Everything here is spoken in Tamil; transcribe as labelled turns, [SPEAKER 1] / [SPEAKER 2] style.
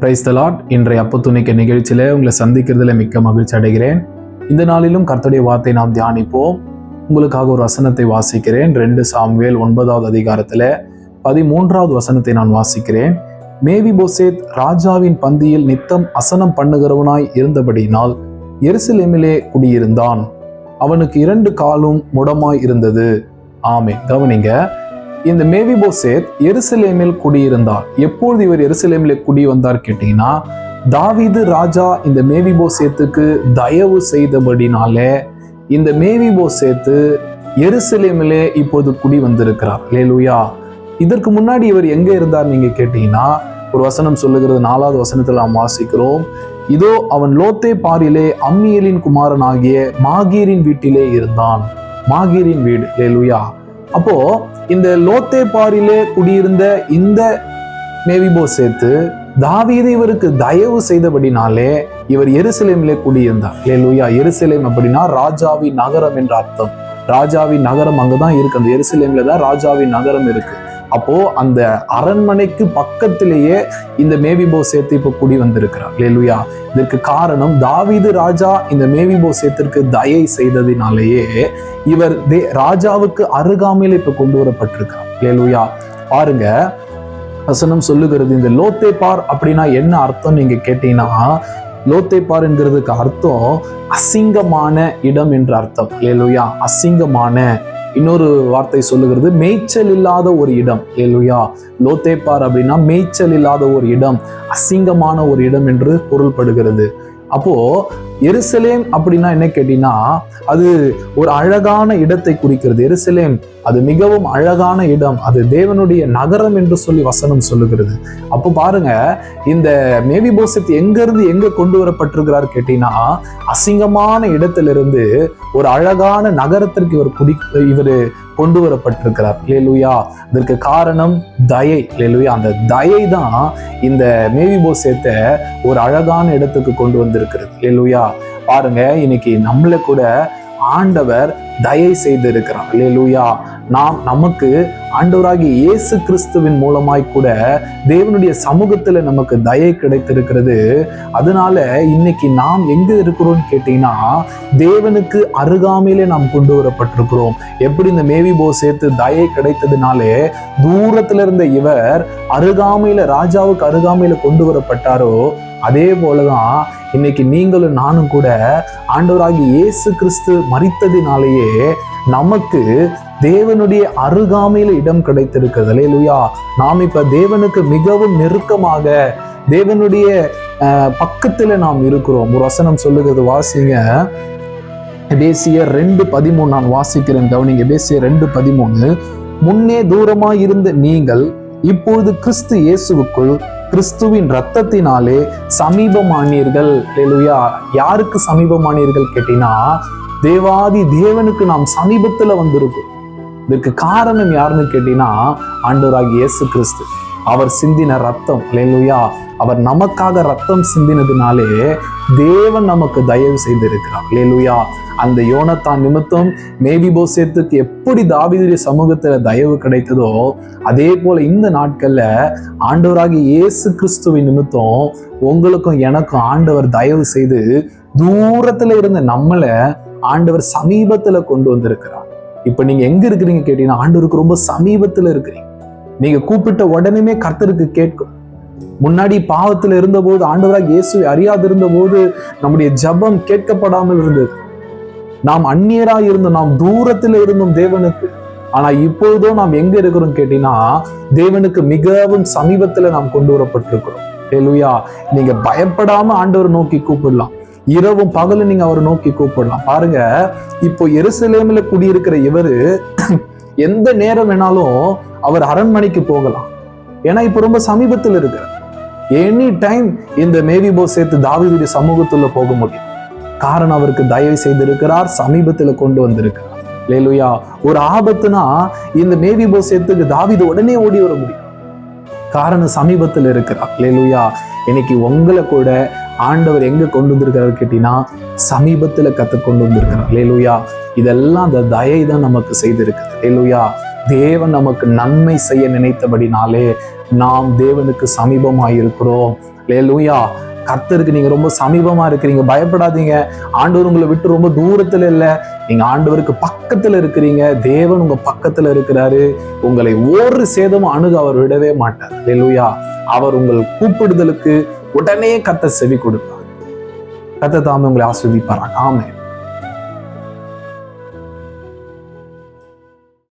[SPEAKER 1] பிரைஸ் தலாட் இன்றைய அப்பத்துணிக்க நிகழ்ச்சியில உங்களை சந்திக்கிறதுல மிக்க மகிழ்ச்சி அடைகிறேன். இந்த நாளிலும் கர்த்தருடைய வார்த்தை நாம் தியானிப்போம். உங்களுக்காக ஒரு வசனத்தை வாசிக்கிறேன். ரெண்டு சாம்வேல் ஒன்பதாவது அதிகாரத்துல பதிமூன்றாவது வசனத்தை நான் வாசிக்கிறேன். மேவி போசேத் ராஜாவின் பந்தியில் நித்தம் அசனம் பண்ணுகிறவனாய் இருந்தபடியினால் எருசலேமிலே குடியிருந்தான். அவனுக்கு இரண்டு காலும் முடமாய் இருந்தது. ஆமே கவனிங்க. இந்த மேவி போசேத் எருசலேமில் குடியிருந்தார். எப்பொழுது இவர் எருசலேமில் குடி வந்தார் கேட்டீங்கன்னா தாவிது ராஜா இந்த மேவி போசேத்துக்கு தயவு செய்தபடினாலே இந்த மேவி போசேத்து எருசலேமிலே இப்போது குடி வந்திருக்கிறார் லேலுயா இதற்கு முன்னாடி இவர் எங்க இருந்தார் நீங்க கேட்டீங்கன்னா ஒரு வசனம் சொல்லுகிறது நாலாவது வசனத்தில் நாம் வாசிக்கிறோம். இதோ அவன் லோத்தே பாரிலே அம்மியலின் குமாரன் ஆகிய மாகீரின் வீட்டிலே இருந்தான். மாகீரின் வீடு. லேலுயா அப்போ இந்த லோத்தே பாரிலே குடியிருந்த இந்த மேவிபோ சேர்த்து தாவீது இவருக்கு தயவு செய்தபடினாலே இவர் எருசலேமிலே குடியிருந்தார். லேலுயா எருசலேம் அப்படின்னா ராஜாவின் நகரம் என்ற அர்த்தம். ராஜாவின் நகரம் அங்கதான் இருக்கு. அந்த எருசலேம்ல தான் ராஜாவின் நகரம் இருக்கு. அப்போ அந்த அரண்மனைக்கு பக்கத்திலேயே இந்த மேவிபோ சேத்து இப்ப குடி வந்திருக்கிறார். லேலுயா இதற்கு காரணம் தாவிது ராஜா இந்த மேவிபோ சேத்திற்கு தயை செய்ததினாலேயே இவர் தே ராஜாவுக்கு அருகாமையில் இப்ப கொண்டு வரப்பட்டிருக்கிறார். லேலுயா பாருங்க வசனம் சொல்லுகிறது இந்த லோத்தே பார் அப்படின்னா என்ன அர்த்தம் நீங்க கேட்டீங்கன்னா லோத்தே என்கிறதுக்கு அர்த்தம் அசிங்கமான இடம் என்ற அர்த்தம். லேலுயா அசிங்கமான இன்னொரு வார்த்தை சொல்லுகிறது மேய்ச்சல் இல்லாத ஒரு இடம். ஏலுயா லோத்தேப்பார் அப்படின்னா மேய்ச்சல் இல்லாத ஒரு இடம் அசிங்கமான ஒரு இடம் என்று பொருள்படுகிறது. அப்போ எருசலேம் அப்படின்னா என்ன கேட்டீங்கன்னா அது ஒரு அழகான இடத்தை குறிக்கிறது. எருசலேம் அது மிகவும் அழகான இடம். அது தேவனுடைய நகரம் என்று சொல்லி வசனம் சொல்லுகிறது. அப்போ பாருங்க இந்த மேவி போசத் எங்கிருந்து எங்க கொண்டு வரப்பட்டிருக்கிறார் கேட்டீங்கன்னா அசிங்கமான இடத்திலிருந்து ஒரு அழகான நகரத்திற்கு இவர் குடி இவர் கொண்டு வரப்பட்டிருக்கிறார். லேலுயா இதற்கு காரணம் தயை. லேலுயா அந்த தயை தான் இந்த மேவி போசேத்தை ஒரு அழகான இடத்துக்கு கொண்டு வந்திருக்கிறது. லேலுயா பாருங்க இன்னைக்கு நம்மளை கூட ஆண்டவர் தயை செய்திருக்கிறார். லேலுயா நாம் நமக்கு ஆண்டவராகிய இயேசு கிறிஸ்துவின் மூலமாய் கூட தேவனுடைய சமூகத்துல நமக்கு தயை கிடைத்திருக்கிறது. அதனால இன்னைக்கு நாம் எங்க இருக்கிறோம் கேட்டீங்கன்னா தேவனுக்கு அருகாமையிலே நாம் கொண்டு வரப்பட்டிருக்கிறோம். எப்படி இந்த மேவி போ சேர்த்து தயை கிடைத்ததுனாலே தூரத்துல இருந்த இவர் அருகாமையில ராஜாவுக்கு அருகாமையில கொண்டு வரப்பட்டாரோ அதே போலதான் இன்னைக்கு நீங்களும் நானும் கூட ஆண்டவராகி இயேசு கிறிஸ்து மறித்ததினாலேயே நமக்கு தேவனுடைய அருகாமையில இடம் கிடைத்திருக்கிறது. லேலுயா நாம் இப்ப தேவனுக்கு மிகவும் நெருக்கமாக தேவனுடைய பக்கத்துல நாம் இருக்கிறோம். ஒரு வசனம் சொல்லுகிறது வாசிங்க. பேசிய ரெண்டு பதிமூணு நான் வாசிக்கிறேன் கவனிங்க. பேசிய ரெண்டு பதிமூணு. முன்னே தூரமாய் இருந்த நீங்கள் இப்பொழுது கிறிஸ்து இயேசுவுக்குள் கிறிஸ்துவின் ரத்தத்தினாலே சமீபமானீர்கள். லேலுயா யாருக்கு சமீபமானீர்கள் கேட்டீங்கன்னா தேவாதி தேவனுக்கு நாம் சமீபத்துல வந்திருக்கோம். இதற்கு காரணம் யாருன்னு கேட்டீங்கன்னா ஆண்டவராகி இயேசு கிறிஸ்து. அவர் சிந்தின ரத்தம் இல்லையா அவர் நமக்காக ரத்தம் சிந்தினதுனாலே தேவன் நமக்கு தயவு செய்திருக்கிறார். லேலுயா அந்த யோனத்தான் நிமித்தம் மேபி போசேத்துக்கு எப்படி தாவிதுடைய சமூகத்துல தயவு கிடைத்ததோ அதே போல இந்த நாட்கள்ல ஆண்டவராகி இயேசு கிறிஸ்துவின் நிமித்தம் உங்களுக்கும் எனக்கும் ஆண்டவர் தயவு செய்து தூரத்துல இருந்த நம்மளை ஆண்டவர் சமீபத்துல கொண்டு வந்திருக்கிறார். இப்போ நீங்கள் எங்கே இருக்கிறீங்க கேட்டீங்கன்னா ஆண்டவருக்கு ரொம்ப சமீபத்தில் இருக்கிறீங்க. நீங்கள் கூப்பிட்ட உடனே கர்த்தருக்கு கேட்கும். முன்னாடி பாவத்தில் இருந்தபோது ஆண்டவராக இயேசுவை அறியாது இருந்தபோது நம்முடைய ஜபம் கேட்கப்படாமல் இருந்தது. நாம் அந்நியராக இருந்தோம் நாம் தூரத்தில் இருந்தோம் தேவனுக்கு. ஆனா இப்போதோ நாம் எங்க இருக்கிறோம் கேட்டீங்கன்னா தேவனுக்கு மிகவும் சமீபத்துல நாம் கொண்டு வரப்பட்டிருக்கிறோம். ஏலுயா நீங்க பயப்படாம ஆண்டவர் நோக்கி கூப்பிடலாம். இரவும் பகலும் நீங்க அவரை நோக்கி கூப்பிடலாம். பாருங்க இப்போ எருசலேம்ல குடியிருக்கிற இவரு எந்த நேரம் வேணாலும் அவர் அரண்மனைக்கு போகலாம். ஏன்னா இப்ப ரொம்ப சமீபத்தில் இருக்கிறார். எனி டைம் இந்த மேவி போ சேர்த்து தாவிதுடைய சமூகத்துல போக முடியும். காரணம் அவருக்கு தயவு செய்திருக்கிறார் சமீபத்துல கொண்டு வந்திருக்கிறார். லேலுயா ஒரு ஆபத்துனா இந்த மேவி போ சேர்த்துக்கு தாவிது உடனே ஓடி வர முடியும். காரணம் சமீபத்தில் இருக்கிறார். லேலுயா இன்னைக்கு உங்களை கூட ஆண்டவர் எங்க கொண்டு வந்திருக்கிறார் கேட்டீங்கன்னா சமீபத்துல கத்து கொண்டு வந்திருக்கிறார். லேலுயா இதெல்லாம் அந்த தயை தான் நமக்கு செய்திருக்குது. லேலுயா தேவன் நமக்கு நன்மை செய்ய நினைத்தபடினாலே நாம் தேவனுக்கு சமீபமாக இருக்கிறோம் லேலூயா கர்த்தருக்கு நீங்க ரொம்ப சமீபமா இருக்கிறீங்க. பயப்படாதீங்க. ஆண்டவர் உங்களை விட்டு ரொம்ப தூரத்துல இல்லை. நீங்க ஆண்டவருக்கு பக்கத்துல இருக்கிறீங்க. தேவன் உங்க பக்கத்துல இருக்கிறாரு. உங்களை ஒரு சேதமும் அணுக அவர் விடவே மாட்டார். லெலுயா அவர் உங்கள் கூப்பிடுதலுக்கு உடனே கத்த செவி கொடுப்பார். கத்த தாமே உங்களை ஆஸ்வதிப்பாராங்க ஆமே